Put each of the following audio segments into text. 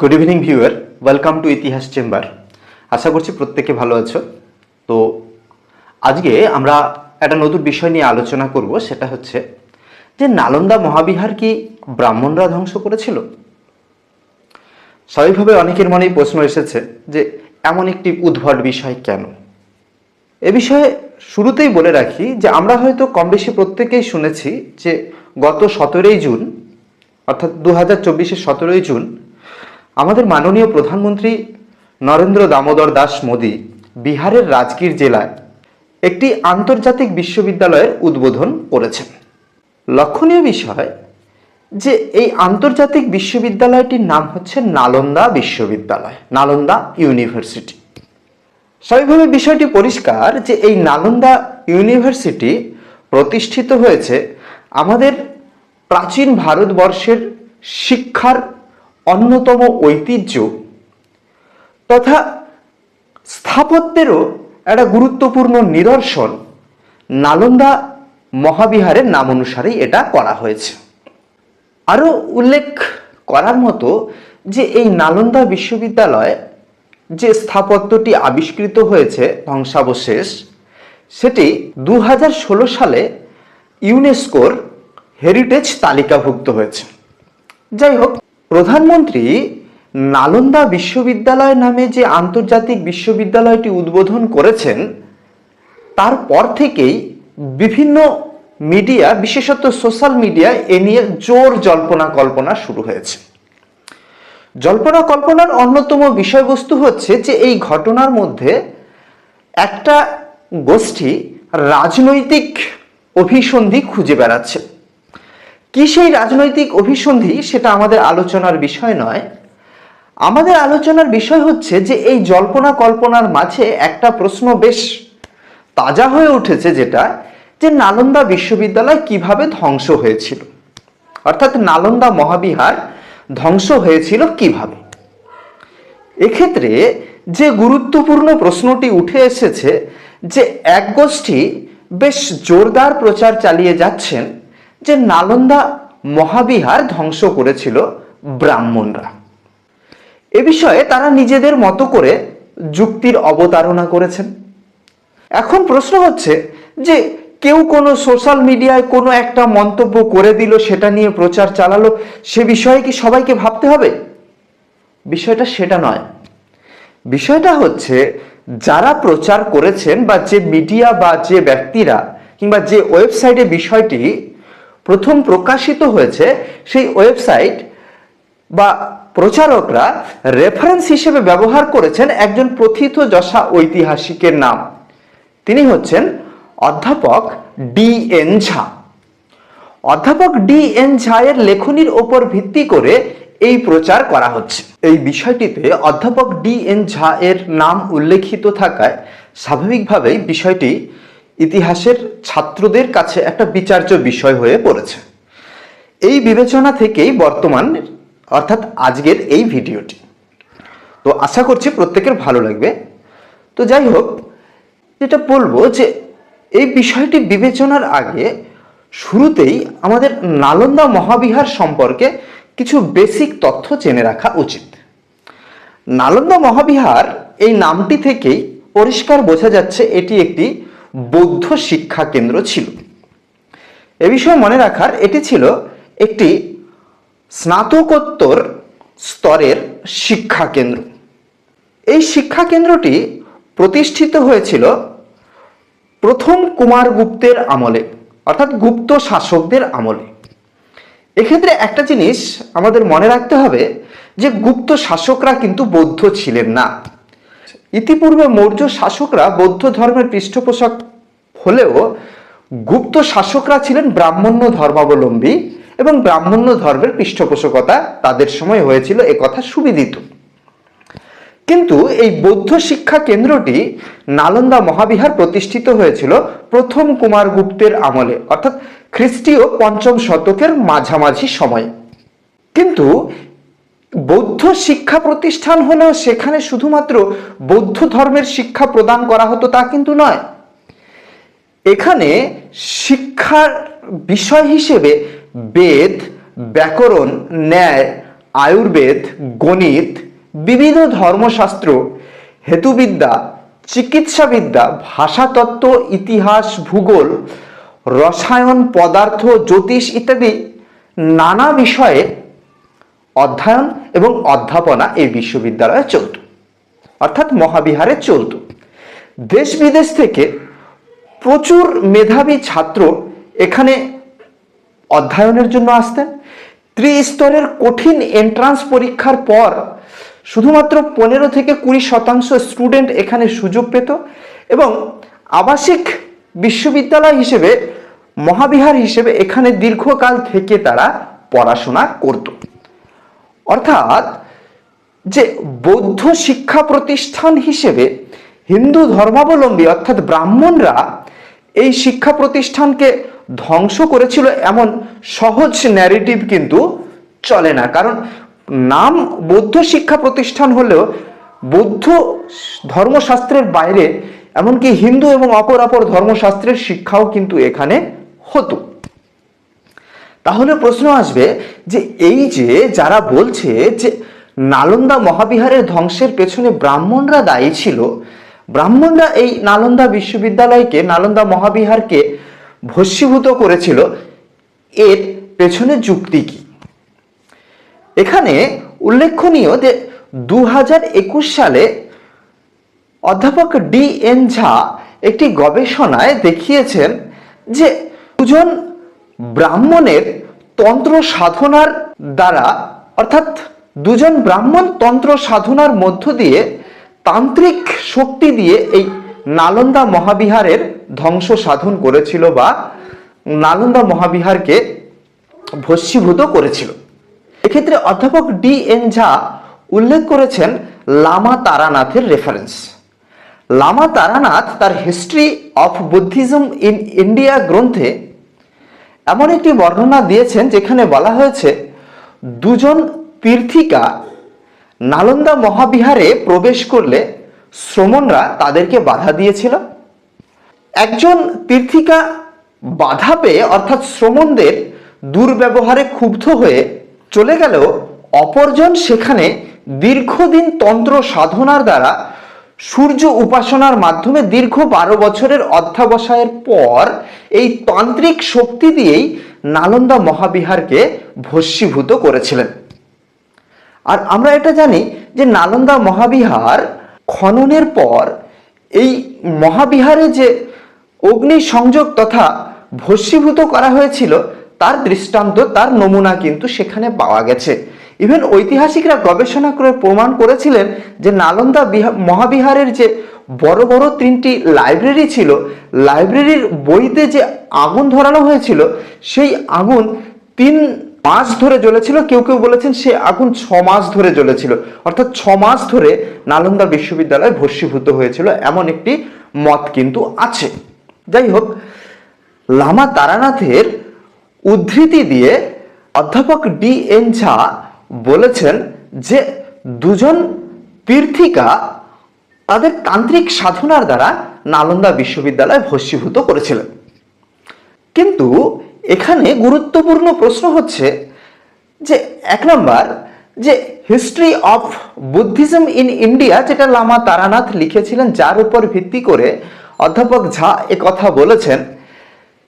Good evening viewer welcome to Itihas chamber আশা করছি প্রত্যেকে ভালো আছো। তো আজকে আমরা একটা নতুন বিষয় নিয়ে আলোচনা করব, সেটা হচ্ছে যে নালন্দা মহাবিহার কি ব্রাহ্মণরা ধ্বংস করেছিল? স্বাভাবিকভাবে অনেকের মনেই প্রশ্ন এসেছে যে এমন একটি উদ্ভট বিষয় কেন? এ বিষয়ে শুরুতেই বলে রাখি যে আমরা হয়তো কম বেশি প্রত্যেকেই শুনেছি যে গত সতেরোই জুন, অর্থাৎ দু হাজার চব্বিশের সতেরোই জুন আমাদের মাননীয় প্রধানমন্ত্রী নরেন্দ্র দামোদর দাস মোদী বিহারের রাজগীর জেলায় একটি আন্তর্জাতিক বিশ্ববিদ্যালয়ের উদ্বোধন করেছেন। লক্ষণীয় বিষয় যে এই আন্তর্জাতিক বিশ্ববিদ্যালয়টির নাম হচ্ছে নালন্দা বিশ্ববিদ্যালয়, নালন্দা ইউনিভার্সিটি। স্বাভাবিকভাবে বিষয়টি পরিষ্কার যে এই নালন্দা ইউনিভার্সিটি প্রতিষ্ঠিত হয়েছে আমাদের প্রাচীন ভারতবর্ষের শিক্ষার অন্যতম ঐতিহ্য। তথা স্থাপত্যেরও একটা গুরুত্বপূর্ণ নিদর্শন নালন্দা মহাবিহারের নাম অনুসারেই এটা করা হয়েছে। আরও উল্লেখ করার মতো যে এই নালন্দা বিশ্ববিদ্যালয়ে যে স্থাপত্যটি আবিষ্কৃত হয়েছে ধ্বংসাবশেষ, সেটি দু হাজার ষোলো সালে ইউনেস্কোর হেরিটেজ তালিকাভুক্ত হয়েছে। যাই হোক প্রধানমন্ত্রী, নালন্দা বিশ্ববিদ্যালয় নামে যে আন্তর্জাতিক বিশ্ববিদ্যালয়টি উদ্বোধন করেছেন তারপর থেকেই বিভিন্ন মিডিয়া, বিশেষত সোশ্যাল মিডিয়া, এ নিয়ে জোর জল্পনা কল্পনা শুরু হয়েছে। জল্পনা কল্পনার অন্যতম বিষয়বস্তু হচ্ছে যে এই ঘটনার মধ্যে একটা গোষ্ঠী রাজনৈতিক অভিসন্ধি খুঁজে বেড়াচ্ছে। কি সেই রাজনৈতিক অভিসন্ধি? সেটা আমাদের আলোচনার বিষয় নয়। আমাদের আলোচনার বিষয় হচ্ছে যে এই জল্পনা কল্পনার মাঝে একটা প্রশ্ন বেশ তাজা হয়ে উঠেছে যেটা, যে নালন্দা বিশ্ববিদ্যালয় কীভাবে ধ্বংস হয়েছিল? অর্থাৎ নালন্দা মহাবিহার ধ্বংস হয়েছিল কীভাবে? এক্ষেত্রে যে গুরুত্বপূর্ণ প্রশ্নটি উঠে এসেছে যে এক গোষ্ঠী বেশ জোরদার প্রচার চালিয়ে যাচ্ছেন যে নালন্দা মহাবিহার ধ্বংস করেছিল ব্রাহ্মণরা। এ বিষয়ে তারা নিজেদের মতো করে যুক্তির অবতারণা করেছেন। এখন প্রশ্ন হচ্ছে যে কেউ কোনো সোশ্যাল মিডিয়ায় কোনো একটা মন্তব্য করে দিল, সেটা নিয়ে প্রচার চালালো, সে বিষয়ে কি সবাইকে ভাবতে হবে? বিষয়টা সেটা নয়। বিষয়টা হচ্ছে যারা প্রচার করেছেন বা যে মিডিয়া বা যে ব্যক্তিরা কিংবা যে ওয়েবসাইটে বিষয়টি প্রথম প্রকাশিত হয়েছে সেই ওয়েবসাইট বা প্রচারকরা রেফারেন্স হিসেবে ব্যবহার করেছেন একজন প্রথিত যশা ঐতিহাসিকের নাম। তিনি হচ্ছেন অধ্যাপক ডি এন ঝা। অধ্যাপক ডি এন ঝায়ের লেখনির ওপর ভিত্তি করে এই প্রচার করা হচ্ছে। এই বিষয়টিতে অধ্যাপক ডি এন ঝা এর নাম উল্লেখিত থাকায় স্বাভাবিকভাবেই বিষয়টি ইতিহাসের ছাত্রদের কাছে একটা বিচার্য বিষয় হয়ে পড়েছে। এই বিবেচনা থেকেই বর্তমান, অর্থাৎ আজকের এই ভিডিওটি। তো আশা করছি প্রত্যেকের ভালো লাগবে। তো যাই হোক, যেটা বলব যে এই বিষয়টি বিবেচনার আগে শুরুতেই আমাদের নালন্দা মহাবিহার সম্পর্কে কিছু বেসিক তথ্য জেনে রাখা উচিত। নালন্দা মহাবিহার এই নামটি থেকেই পরিষ্কার বোঝা যাচ্ছে এটি একটি বৌদ্ধ শিক্ষা কেন্দ্র ছিল। এ বিষয়ে মনে রাখার এটি ছিল একটি স্নাতকোত্তর স্তরের শিক্ষা কেন্দ্র। এই শিক্ষা কেন্দ্রটি প্রতিষ্ঠিত হয়েছিল প্রথম কুমারগুপ্তের আমলে, অর্থাৎ গুপ্ত শাসকদের আমলে। এক্ষেত্রে একটা জিনিস আমাদের মনে রাখতে হবে যে গুপ্ত শাসকরা কিন্তু বৌদ্ধ ছিলেন না। ইতিপূর্বে মৌর্য শাসকরা বৌদ্ধ ধর্মের পৃষ্ঠপোষক হলেও গুপ্ত শাসকরা ছিলেন ব্রাহ্মণ্য ধর্মাবলম্বী এবং ব্রাহ্মণ্য ধর্মের পৃষ্ঠপোষকতা তাদের সময় হয়েছিল কথা সুবিদিত। কিন্তু এই বৌদ্ধ শিক্ষা কেন্দ্রটি নালন্দা মহাবিহার প্রতিষ্ঠিত হয়েছিল প্রথম কুমারগুপ্তের আমলে, অর্থাৎ খ্রিস্টীয় পঞ্চম শতকের মাঝামাঝি সময়ে। কিন্তু বৌদ্ধ শিক্ষা প্রতিষ্ঠান হলেও সেখানে শুধুমাত্র বৌদ্ধ ধর্মের শিক্ষা প্রদান করা হতো তা কিন্তু নয়। এখানে শিক্ষার বিষয় হিসেবে বেদ, ব্যাকরণ, ন্যায়, আয়ুর্বেদ, গণিত, বিবিধ ধর্মশাস্ত্র, হেতুবিদ্যা, চিকিৎসাবিদ্যা, ভাষাতত্ত্ব, ইতিহাস, ভূগোল, রসায়ন, পদার্থ, জ্যোতিষ ইত্যাদি নানা বিষয়ে অধ্যয়ন এবং অধ্যাপনা এই বিশ্ববিদ্যালয়ে চলত। অর্থাৎ মহাবিহারে চলত। দেশ বিদেশ থেকে প্রচুর মেধাবী ছাত্র এখানে অধ্যয়নের জন্য আসতেন। ত্রিস্তরের কঠিন এন্ট্রান্স পরীক্ষার পর শুধুমাত্র পনেরো থেকে কুড়ি শতাংশ স্টুডেন্ট এখানে সুযোগ পেত এবং আবাসিক বিশ্ববিদ্যালয় হিসেবে মহাবিহার হিসেবে এখানে দীর্ঘকাল থেকে তারা পড়াশোনা করত। অর্থাৎ যে বৌদ্ধ শিক্ষা প্রতিষ্ঠান হিসেবে হিন্দু ধর্মাবলম্বী অর্থাৎ ব্রাহ্মণরা এই শিক্ষা প্রতিষ্ঠানকে ধ্বংস করেছিল এমন সহজ ন্যারেটিভ কিন্তু চলে না। কারণ নাম বৌদ্ধ শিক্ষা প্রতিষ্ঠান হলেও বৌদ্ধ ধর্মশাস্ত্রের বাইরে এমনকি হিন্দু এবং অপর অপর ধর্মশাস্ত্রের শিক্ষাও কিন্তু এখানে হতো। তাহলে প্রশ্ন আসবে যে এই যে যারা বলছে যে নালন্দা মহাবিহারের ধ্বংসের পেছনে ব্রাহ্মণরা দায়ী ছিল, ব্রাহ্মণরা এই নালন্দা বিশ্ববিদ্যালয়কে, নালন্দা মহাবিহারকে ভস্মীভূত করেছিল, এর পেছনে যুক্তি কি? এখানে উল্লেখনীয় যে দু হাজার একুশ সালে অধ্যাপক ডি এন ঝা একটি গবেষণায় দেখিয়েছেন যে দুজন ব্রাহ্মণের তন্ত্র সাধনার দ্বারা, অর্থাৎ দুজন ব্রাহ্মণ তন্ত্র সাধনার মধ্য দিয়ে তান্ত্রিক শক্তি দিয়ে এই নালন্দা মহাবিহারের ধ্বংস সাধন করেছিল বা নালন্দা মহাবিহারকে ভস্মীভূত করেছিল। এক্ষেত্রে অধ্যাপক ডি এন ঝা উল্লেখ করেছেন লামা তারানাথের রেফারেন্স লামা তারানাথ তার history of Buddhism in India গ্রন্থে এমন একটি বর্ণনা দিয়েছেন যেখানে বলা হয়েছে, দুজন তীর্থিকা নালন্দা মহাবিহারে প্রবেশ করলে শ্রমণরা তাদেরকে বাধা দিয়েছিল। একজন তীর্থিকা বাধা পেয়ে অর্থাৎ শ্রমণদের দুর্ব্যবহারে ক্ষুব্ধ হয়ে চলে গেলেও অপরজন সেখানে দীর্ঘদিন তন্ত্র সাধনার দ্বারা সূর্য উপাসনার মাধ্যমে দীর্ঘ বারো বছরের অধ্যাবসায়ের পর এই তান্ত্রিক শক্তি দিয়েই নালন্দা মহাবিহারকে ভস্মীভূত করেছিলেন। আর আমরা এটা জানি যে নালন্দা মহাবিহার খননের পর এই মহাবিহারে যে অগ্নি সংযোগ তথা ভস্মীভূত করা হয়েছিল, তার দৃষ্টান্ত, তার নমুনা কিন্তু সেখানে পাওয়া গেছে। ইভেন ঐতিহাসিকরা গবেষণা করে প্রমাণ করেছিলেন যে নালন্দা বিহা- মহাবিহারের যে বড় বড় তিনটি লাইব্রেরি ছিল লাইব্রেরির বইতে যে আগুন ধরানো হয়েছিল, সেই আগুন তিন মাস ধরে জ্বলেছিল। কেউ কেউ বলেছেন সে আগুন ছ মাস ধরে জ্বলেছিল। অর্থাৎ ছ মাস ধরে নালন্দা বিশ্ববিদ্যালয় ভস্মীভূত হয়েছিল। এমন একটি মত কিন্তু আছে। যাই হোক, লামা তারানাথের উদ্ধৃতি দিয়ে অধ্যাপক ডি এন ঝা বলেছেন যে দুজন পীর্থিকা তাদের তান্ত্রিক সাধনার দ্বারা নালন্দা বিশ্ববিদ্যালয় ভস্মীভূত করেছিলেন। কিন্তু এখানে গুরুত্বপূর্ণ প্রশ্ন হচ্ছে যে, এক নম্বর, যে history of Buddhism in India যেটা লামা তারানাথ লিখেছিলেন, যার উপর ভিত্তি করে অধ্যাপক ঝা কথা বলেছেন,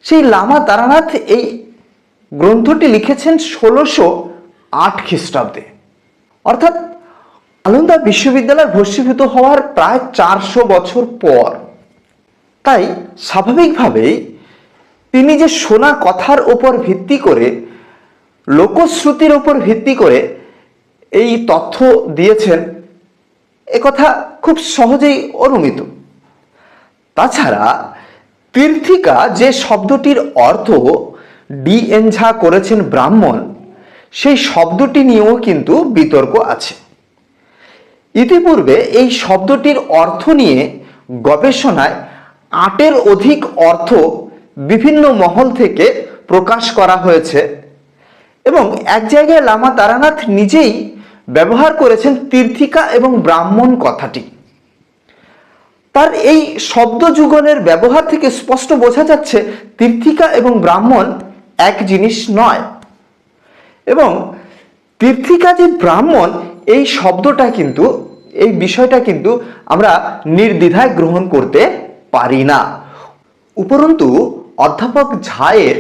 সেই লামা তারানাথ এই গ্রন্থটি লিখেছেন ষোলোশো আট খ্রিস্টাব্দে। অর্থাৎ নালন্দা বিশ্ববিদ্যালয় ভস্মীভূত হওয়ার প্রায় চারশো বছর পর, তাই স্বাভাবিকভাবেই তিনি যে শোনা কথার ওপর ভিত্তি করে, লোকশ্রুতির ওপর ভিত্তি করে এই তথ্য দিয়েছেন কথা খুব সহজেই অনুমিত। তাছাড়া তীর্থিকা যে শব্দটির অর্থ ডি করেছেন ব্রাহ্মণ সেই শব্দটি নিয়েও কিন্তু বিতর্ক আছে। ইতিপূর্বে এই শব্দটির অর্থ নিয়ে গবেষণায় আটের অধিক অর্থ বিভিন্ন মহল থেকে প্রকাশ করা হয়েছে এবং এক জায়গায় লামা তারানাথ নিজেই ব্যবহার করেছেন তীর্থিকা এবং ব্রাহ্মণ কথাটি। তার এই শব্দ যুগলের ব্যবহার থেকে স্পষ্ট বোঝা যাচ্ছে তীর্থিকা এবং ব্রাহ্মণ এক জিনিস নয়। এবং তীর্থিকাজি ব্রাহ্মণ এই শব্দটা কিন্তু, এই বিষয়টা কিন্তু আমরা নির্দ্বিধায় গ্রহণ করতে পারি না। উপরন্তু, অধ্যাপক ঝায়ের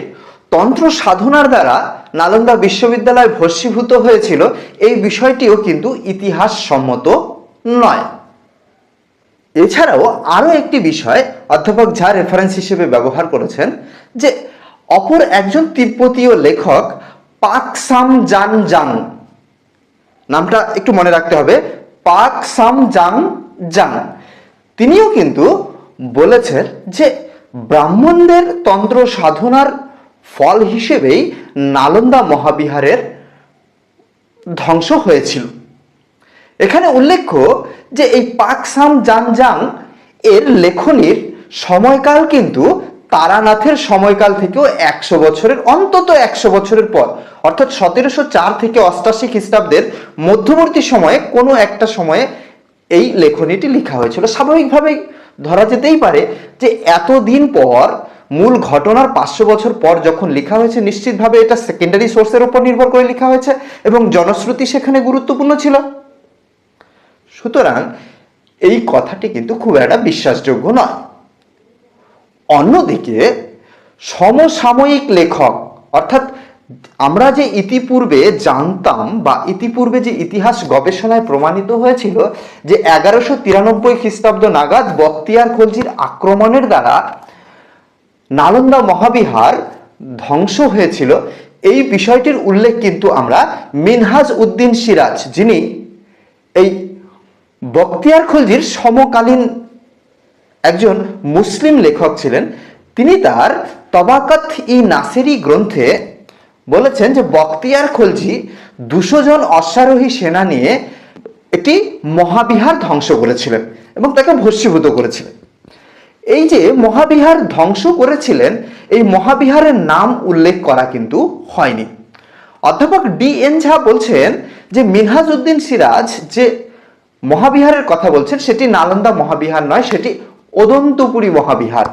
তন্ত্র সাধনার দ্বারা নালন্দা বিশ্ববিদ্যালয় ভস্মীভূত হয়েছিল, এই বিষয়টিও কিন্তু ইতিহাস সম্মত নয়। এছাড়াও আরও একটি বিষয় অধ্যাপক ঝা রেফারেন্স হিসেবে ব্যবহার করেছেন, যে অপর একজন তিব্বতীয় লেখক পাক সাম জান জাং। নামটা একটু মনে রাখতে হবে। পাকসাম জাং জাং। তিনিও কিন্তু বলেছেন যে ব্রাহ্মণদের তন্ত্র সাধনার ফল হিসেবেই নালন্দা মহাবিহারের ধ্বংস হয়েছিল। এখানে উল্লেখ্য যে এই পাকসাম জানজাং এর লেখনির সময়কাল কিন্তু তারানাথের সময়কাল থেকেও একশো বছরের, অন্তত একশো বছরের পর, অর্থাৎ সতেরোশো চার থেকে অষ্টাশি খ্রিস্টাব্দের মধ্যবর্তী সময়ে কোনো একটা সময়ে এই লেখনীটি লেখা হয়েছিল। স্বাভাবিকভাবেই ধরা যেতেই পারে যে এতদিন পর, মূল ঘটনার পাঁচশো বছর পর যখন লেখা হয়েছে, নিশ্চিতভাবে এটা সেকেন্ডারি সোর্সের উপর নির্ভর করে লেখা হয়েছে এবং জনশ্রুতি সেখানে গুরুত্বপূর্ণ ছিল। সুতরাং এই কথাটি কিন্তু খুব একটা বিশ্বাসযোগ্য নয়। অন্যদিকে সমসাময়িক লেখক, অর্থাৎ আমরা যে ইতিপূর্বে জানতাম বা ইতিপূর্বে যে ইতিহাস গবেষণায় প্রমাণিত হয়েছিল যে এগারোশো তিরানব্বই খ্রিস্টাব্দ নাগাদ বক্তিয়ার খলজির আক্রমণের দ্বারা নালন্দা মহাবিহার ধ্বংস হয়েছিল। এই বিষয়টির উল্লেখ কিন্তু আমরা মিনহাজ উদ্দিন সিরাজ, যিনি এই বক্তিয়ার খলজির সমকালীন একজন মুসলিম লেখক ছিলেন। তিনি তার তবাকাত ই নাসেরি গ্রন্থে বলেছেন যে বক্তিয়ার খলজি দুশো জন অশ্বারোহী সেনা নিয়ে একটি মহাবিহার ধ্বংস করেছিলেন এবং তাকে ভস্মীভূত করেছিলেন। এই যে মহাবিহার ধ্বংস করেছিলেন, এই মহাবিহারের নাম উল্লেখ করা কিন্তু হয়নি। অধ্যাপক ডি এন ঝা বলছেন যে মিনহাজউদ্দিন সিরাজ যে মহাবিহারের কথা বলছেন, সেটি নালন্দা মহাবিহার নয়, সেটি ওদন্তপুরী মহাবিহার।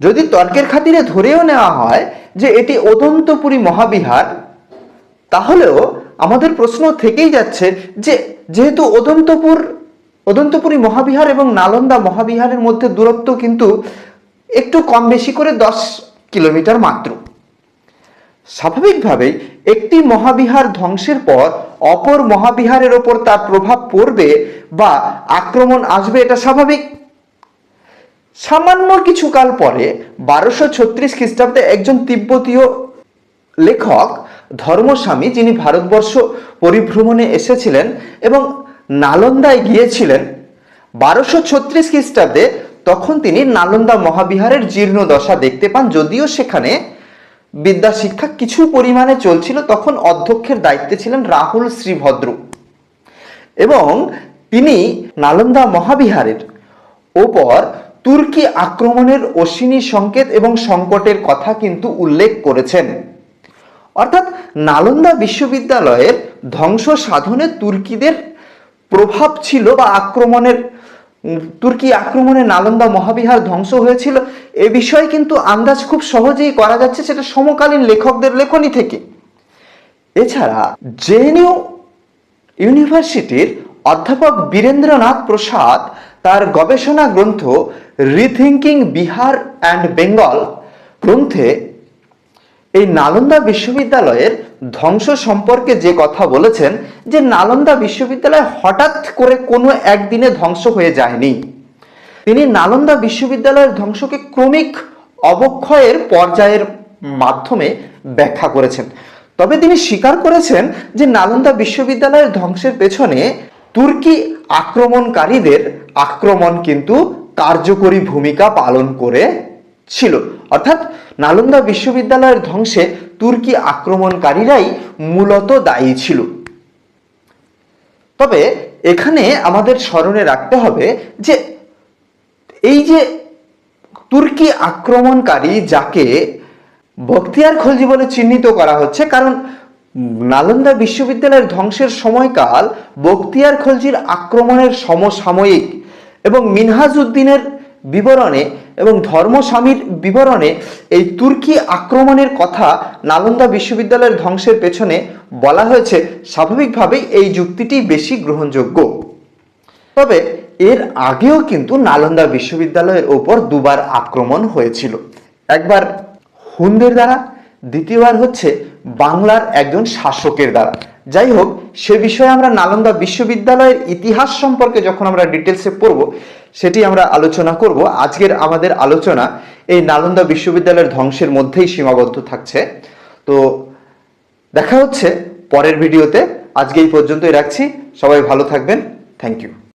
যদি তর্কের খাতিরে ধরেও নেওয়া হয় যে এটি ওদন্তপুরী মহাবিহার, তাহলেও আমাদের প্রশ্ন থেকেই যাচ্ছে যে যেহেতু ওদন্তপুর ওদন্তপুরী মহাবিহার এবং নালন্দা মহাবিহারের মধ্যে দূরত্ব কিন্তু একটু কম বেশি করে দশ কিলোমিটার মাত্র। স্বাভাবিকভাবেই একটি মহাবিহার ধ্বংসের পর অপর মহাবিহারের ওপর তার প্রভাব পড়বে বা আক্রমণ আসবে, এটা স্বাভাবিক। সামান্য কিছুকাল পরে বারোশো ছত্রিশ খ্রিস্টাব্দে একজন তিব্বতীয় লেখক, ধর্মস্বামী, যিনি ভারতবর্ষ পরিভ্রমণে এসেছিলেন এবং নালন্দায় গিয়েছিলেন। বারোশো ছত্রিশ খ্রিস্টাব্দে তখন তিনি নালন্দা মহাবিহারের জীর্ণ দশা দেখতে পান। যদিও সেখানে বিদ্যা শিক্ষা কিছু পরিমাণে চলছিল, তখন অধ্যক্ষের দায়িত্বে ছিলেন রাহুল শ্রীভদ্র। এবং তিনি নালন্দা মহাবিহারের ওপর তুর্কি আক্রমণের অশ্বিনী সংকেত এবং সংকটের কথা কিন্তু উল্লেখ করেছেন। অর্থাৎ নালন্দা বিশ্ববিদ্যালয়ের ধ্বংস সাধনে তুর্কিদের প্রভাব ছিল বা আক্রমণের তুর্কি আক্রমণে নালন্দা মহাবিহার ধ্বংস হয়েছিল, এ বিষয়ে কিন্তু আন্দাজ খুব সহজেই করা যাচ্ছে, সেটা সমকালীন লেখকদের লেখনী থেকে। এছাড়া জেএনইউ ইউনিভার্সিটির অধ্যাপক বীরেন্দ্রনাথ প্রসাদ তার গবেষণা গ্রন্থ রিথিঙ্কিং বিহার অ্যান্ড বেঙ্গল গ্রন্থে এই নালন্দা বিশ্ববিদ্যালয়ের ধ্বংস সম্পর্কে যে কথা বলেছেন, যে নালন্দা বিশ্ববিদ্যালয় হঠাৎ করে কোনো একদিনে ধ্বংস হয়ে যায়নি। তিনি নালন্দা বিশ্ববিদ্যালয়ের ধ্বংসকে ক্রমিক অবক্ষয়ের পর্যায়ের মাধ্যমে ব্যাখ্যা করেছেন। তবে তিনি স্বীকার করেছেন যে নালন্দা বিশ্ববিদ্যালয়ের ধ্বংসের পেছনে তুর্কি আক্রমণকারীদের আক্রমণ কিন্তু কার্যকরী ভূমিকা পালন করে ছিল। অর্থাৎ নালন্দা বিশ্ববিদ্যালয়ের ধ্বংসে তুর্কি আক্রমণকারীরাই মূলত দায়ী ছিল। তবে এখানে আমাদের স্মরণে রাখতে হবে যে এই যে তুর্কি আক্রমণকারী যাকে বখতিয়ার খলজি বলে চিহ্নিত করা হচ্ছে, কারণ নালন্দা বিশ্ববিদ্যালয়ের ধ্বংসের সময়কাল বখতিয়ার খলজির আক্রমণের সমসাময়িক এবং মিনহাজ উদ্দিনের বিবরণে এবং ধর্মস্বামীর বিবরণে এই তুর্কি আক্রমণের কথা নালন্দা বিশ্ববিদ্যালয়ের ধ্বংসের পেছনে বলা হয়েছে। স্বাভাবিকভাবেই এই যুক্তিটি বেশি গ্রহণযোগ্য। তবে এর আগেও কিন্তু নালন্দা বিশ্ববিদ্যালয়ের ওপর দুবার আক্রমণ হয়েছিল। একবার হুনদের দ্বারা দ্বিতীয়বার হচ্ছে বাংলার একজন শাসকের দ্বারা। যাই হোক সে বিষয়ে আমরা নালন্দা বিশ্ববিদ্যালয়ের ইতিহাস সম্পর্কে যখন আমরা ডিটেলসে পড়ব, সেটি আমরা আলোচনা করব। আজকের আমাদের আলোচনা এই নালন্দা বিশ্ববিদ্যালয়ের ধ্বংসের মধ্যেই সীমাবদ্ধ থাকছে। তো দেখা হচ্ছে পরের ভিডিওতে। আজকে এই পর্যন্তই রাখছি। সবাই ভালো থাকবেন। Thank you